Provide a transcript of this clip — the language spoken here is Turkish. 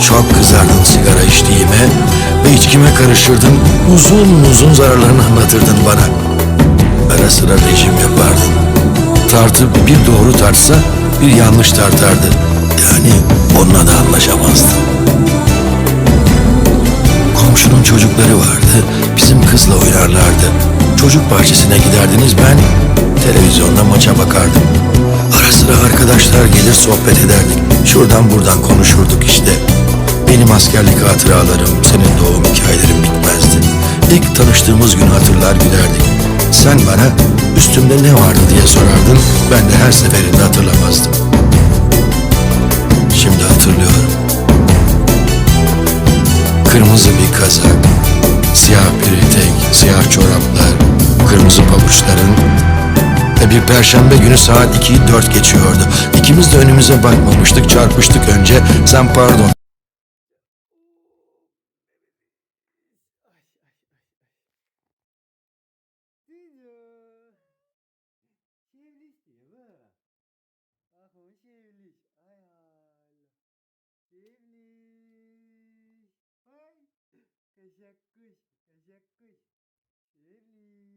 Çok kızardın sigara içtiğime ve içkime karışırdın. Uzun uzun zararlarını anlatırdın bana. Ara sıra rejim yapardın. Tartı bir doğru tartsa bir yanlış tartardı. Yani onunla da anlaşamazdın. Komşunun çocukları vardı. Bizim kızla oynarlardı. Çocuk bahçesine giderdiniz ben televizyonda maça bakardım. Ara sıra arkadaşlar gelir sohbet ederdik. Şuradan buradan konuşurduk işte. Benim askerlik hatıralarım, senin doğum hikayelerin bitmezdi. İlk tanıştığımız günü hatırlar gülerdik. Sen bana üstümde ne vardı diye sorardın. Ben de her seferinde hatırlamazdım. Şimdi hatırlıyorum. Kırmızı bir kazak, siyah bir etek, siyah çoraplar, kırmızı pabuçların ve bir perşembe günü saat 2'yi 4 geçiyordu. İkimiz de önümüze bakmamıştık, çarpıştık önce. Sen pardon. Ay. Kaşak kuş. Kaşak kuş. Şevlik.